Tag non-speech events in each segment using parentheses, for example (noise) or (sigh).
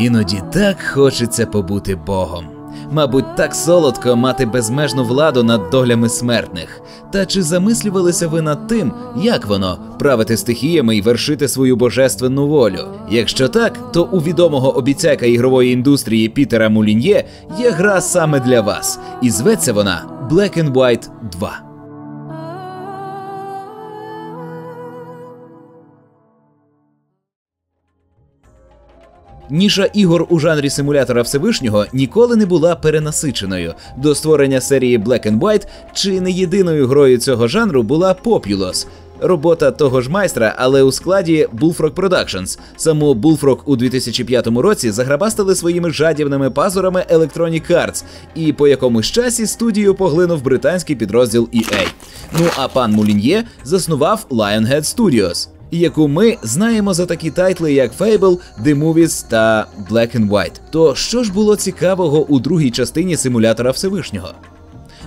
Іноді так хочеться побути Богом. Мабуть, так солодко мати безмежну владу над долями смертних. Та чи замислювалися ви над тим, як воно правити стихіями і вершити свою божественну волю? Якщо так, то у відомого обіцяка ігрової індустрії Пітера Мулін'є є гра саме для вас, і зветься вона Black and White 2. Ніша ігор у жанрі симулятора Всевишнього ніколи не була перенасиченою. До створення серії Black and White чи не єдиною грою цього жанру була Populous. Робота того ж майстра, але у складі Bullfrog Productions. Саму Bullfrog у 2005 році заграбастили своїми жадібними пазурами Electronic Arts, і по якомусь часі студію поглинув британський підрозділ EA. Ну а пан Мулін'є заснував Lionhead Studios яку ми знаємо за такі тайтли, як Fable, The Movies та Black and White. То що ж було цікавого у другій частині симулятора Всевишнього?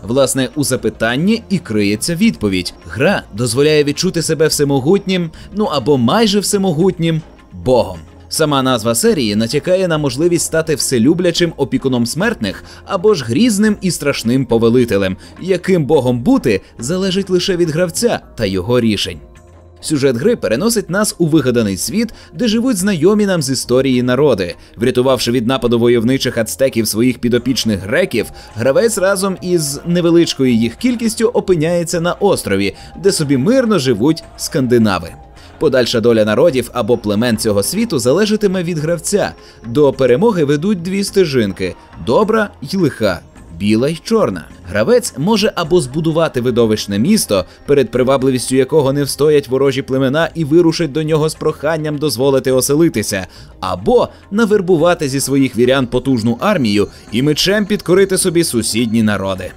Власне, у запитанні і криється відповідь: гра дозволяє відчути себе всемогутнім, ну або майже всемогутнім Богом. Сама назва серії натякає на можливість стати вселюблячим опікуном смертних або ж грізним і страшним повелителем, яким богом бути залежить лише від гравця та його рішень. Сюжет гри переносить нас у вигаданий світ, де живуть знайомі нам з історії народи. Врятувавши від нападу войовничих ацтеків своїх підопічних греків, гравець разом із невеличкою їх кількістю опиняється на острові, де собі мирно живуть скандинави. Подальша доля народів або племен цього світу залежатиме від гравця. До перемоги ведуть дві стежинки добра й лиха біла й чорна. Гравець може або збудувати видовищне місто, перед привабливістю якого не встоять ворожі племена і вирушить до нього з проханням дозволити оселитися, або навербувати зі своїх вірян потужну армію і мечем підкорити собі сусідні народи.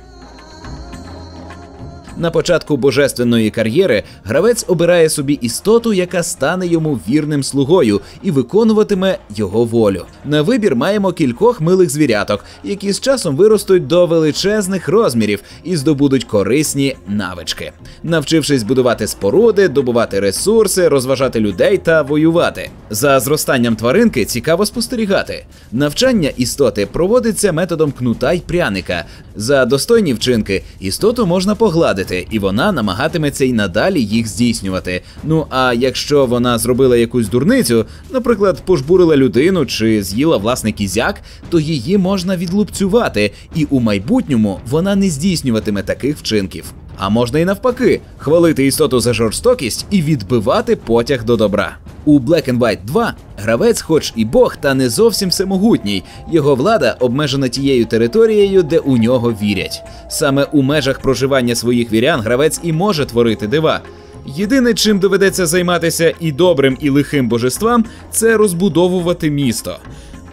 На початку божественної кар'єри гравець обирає собі істоту, яка стане йому вірним слугою і виконуватиме його волю. На вибір маємо кількох милих звіряток, які з часом виростуть до величезних розмірів і здобудуть корисні навички, навчившись будувати споруди, добувати ресурси, розважати людей та воювати. За зростанням тваринки цікаво спостерігати. Навчання істоти проводиться методом кнута й пряника. За достойні вчинки істоту можна погладити робити, і вона намагатиметься й надалі їх здійснювати. Ну а якщо вона зробила якусь дурницю, наприклад, пожбурила людину чи з'їла власний кізяк, то її можна відлупцювати, і у майбутньому вона не здійснюватиме таких вчинків. А можна і навпаки, хвалити істоту за жорстокість і відбивати потяг до добра. У Black and White 2 гравець, хоч і Бог, та не зовсім всемогутній. Його влада обмежена тією територією, де у нього вірять. Саме у межах проживання своїх вірян гравець і може творити дива. Єдине, чим доведеться займатися і добрим, і лихим божествам, це розбудовувати місто.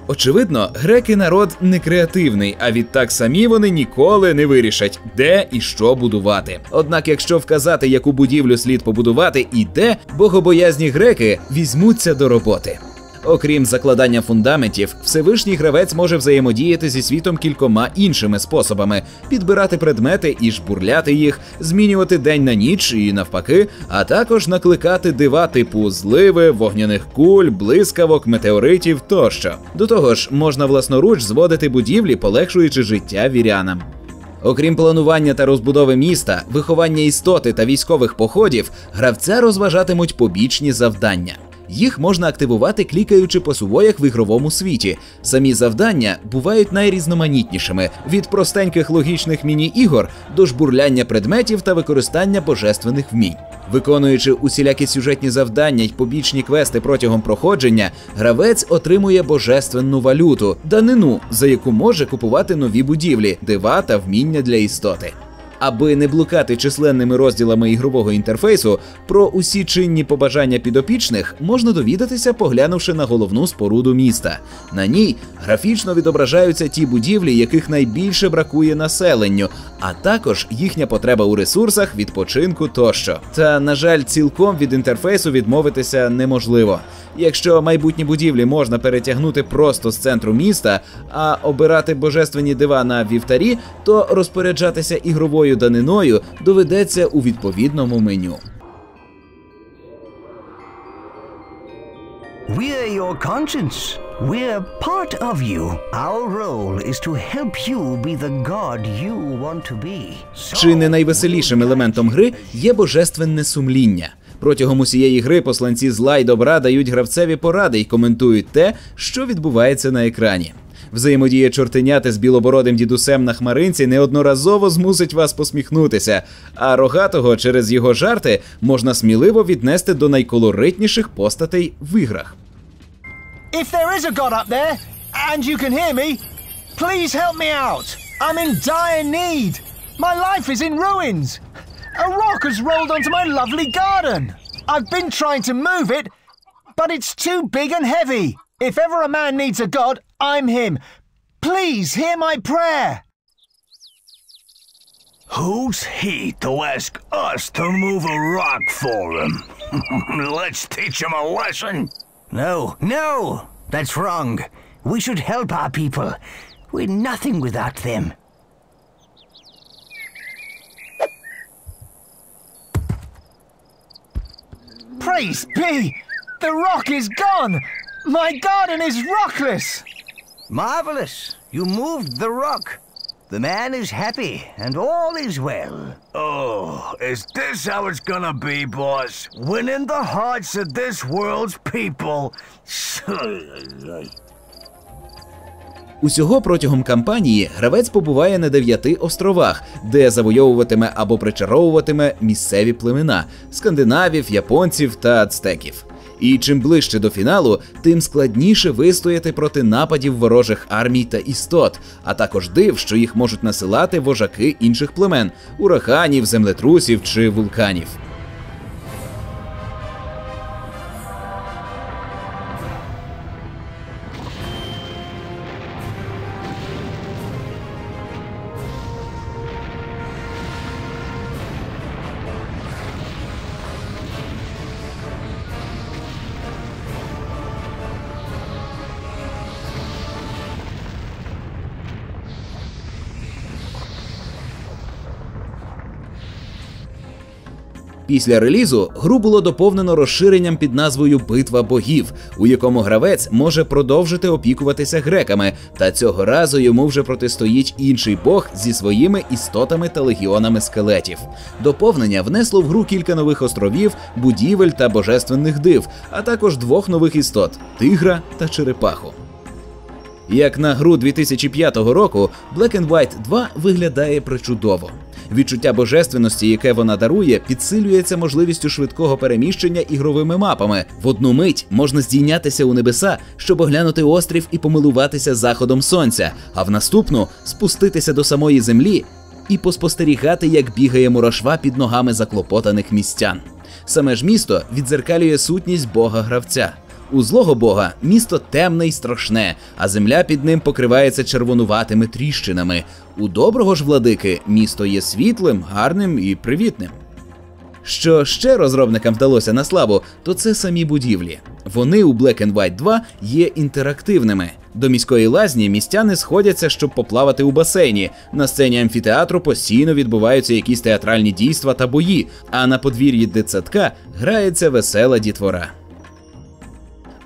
Очевидно, греки народ не креативний, а відтак самі вони ніколи не вирішать, де і що будувати. Однак, якщо вказати, яку будівлю слід побудувати і де, богобоязні греки візьмуться до роботи. Окрім закладання фундаментів, Всевишній гравець може взаємодіяти зі світом кількома іншими способами: підбирати предмети і жбурляти їх, змінювати день на ніч і навпаки, а також накликати дива типу зливи, вогняних куль, блискавок, метеоритів тощо. До того ж, можна власноруч зводити будівлі, полегшуючи життя вірянам. Окрім планування та розбудови міста, виховання істоти та військових походів, гравця розважатимуть побічні завдання. Їх можна активувати, клікаючи по сувоях в ігровому світі. Самі завдання бувають найрізноманітнішими: від простеньких логічних міні-ігор до жбурляння предметів та використання божественних вмінь. Виконуючи усілякі сюжетні завдання й побічні квести протягом проходження, гравець отримує божественну валюту, данину, за яку може купувати нові будівлі, дива та вміння для істоти. Аби не блукати численними розділами ігрового інтерфейсу, про усі чинні побажання підопічних можна довідатися, поглянувши на головну споруду міста. На ній графічно відображаються ті будівлі, яких найбільше бракує населенню, а також їхня потреба у ресурсах, відпочинку тощо. Та, на жаль, цілком від інтерфейсу відмовитися неможливо. Якщо майбутні будівлі можна перетягнути просто з центру міста, а обирати божественні дива на вівтарі, то розпоряджатися ігровою даниною доведеться у відповідному меню. We're your conscience. We're part of you. Our role is to help you be the god you want to be. Чи не найвеселішим елементом гри є божественне сумління? Протягом усієї гри посланці зла й добра дають гравцеві поради й коментують те, що відбувається на екрані. Взаємодія чортеняти з білобородим дідусем на хмаринці неодноразово змусить вас посміхнутися, а рогатого через його жарти можна сміливо віднести до найколоритніших постатей в іграх. If there is a god up there, and you can hear me, please help me out. I'm in dire need. My life is in ruins. A rock has rolled onto my lovely garden. I've been trying to move it, but it's too big and heavy. If ever a man needs a god, I'm him. Please hear my prayer. Who's he to ask us to move a rock for him? (laughs) Let's teach him a lesson. No, no, that's wrong. We should help our people. We're nothing without them. Praise be! The rock is gone! My garden is rockless! Marvelous. You moved the rock. The man is happy, and all is well. Oh, is this how it's gonna be, boss? Winning the hearts of this world's people. (laughs) Усього протягом кампанії гравець побуває на дев'яти островах, де завойовуватиме або причаровуватиме місцеві племена скандинавів, японців та ацтеків. І чим ближче до фіналу, тим складніше вистояти проти нападів ворожих армій та істот, а також див, що їх можуть насилати вожаки інших племен ураганів, землетрусів чи вулканів. Після релізу гру було доповнено розширенням під назвою Битва богів, у якому гравець може продовжити опікуватися греками, та цього разу йому вже протистоїть інший бог зі своїми істотами та легіонами скелетів. Доповнення внесло в гру кілька нових островів, будівель та божественних див, а також двох нових істот тигра та черепаху. Як на гру 2005 року, Black and White 2 виглядає причудово. Відчуття божественності, яке вона дарує, підсилюється можливістю швидкого переміщення ігровими мапами. В одну мить можна здійнятися у небеса, щоб оглянути острів і помилуватися заходом сонця, а в наступну спуститися до самої землі і поспостерігати, як бігає мурашва під ногами заклопотаних містян. Саме ж місто відзеркалює сутність бога гравця. У злого бога місто темне й страшне, а земля під ним покривається червонуватими тріщинами. У доброго ж владики місто є світлим, гарним і привітним. Що ще розробникам вдалося на славу, то це самі будівлі. Вони у Black and White 2 є інтерактивними. До міської лазні містяни сходяться, щоб поплавати у басейні. На сцені амфітеатру постійно відбуваються якісь театральні дійства та бої, а на подвір'ї дитсадка грається весела дітвора.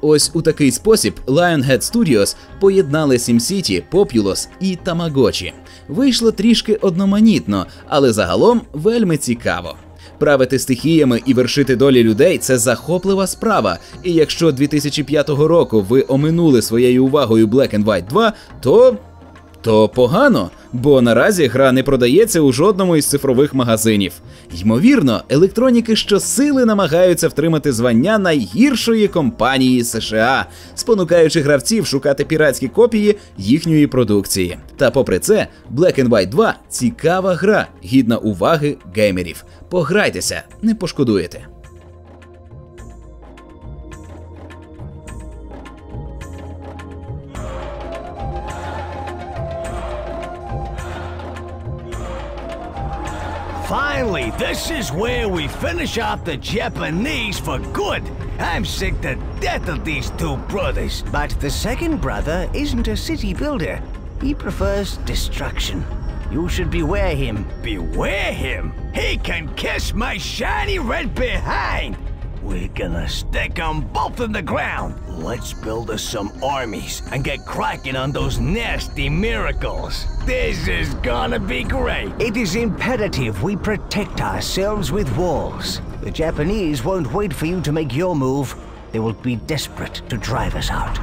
Ось у такий спосіб Lionhead Studios поєднали SimCity, Populous і Tamagotchi. Вийшло трішки одноманітно, але загалом вельми цікаво. Правити стихіями і вершити долі людей це захоплива справа. І якщо 2005 року ви оминули своєю увагою Black and White 2, то. То погано, бо наразі гра не продається у жодному із цифрових магазинів. Ймовірно, електроніки щосили намагаються втримати звання найгіршої компанії США, спонукаючи гравців шукати піратські копії їхньої продукції. Та попри це, Black and White 2 цікава гра, гідна уваги геймерів. Пограйтеся, не пошкодуєте. Finally, this is where we finish off the Japanese for good. I'm sick to death of these two brothers. But the second brother isn't a city builder. He prefers destruction. You should beware him. Beware him? He can kiss my shiny red behind! We're gonna stick them both in the ground. Let's build us some armies and get cracking on those nasty miracles. This is gonna be great. It is imperative we protect ourselves with walls. The Japanese won't wait for you to make your move. They will be desperate to drive us out.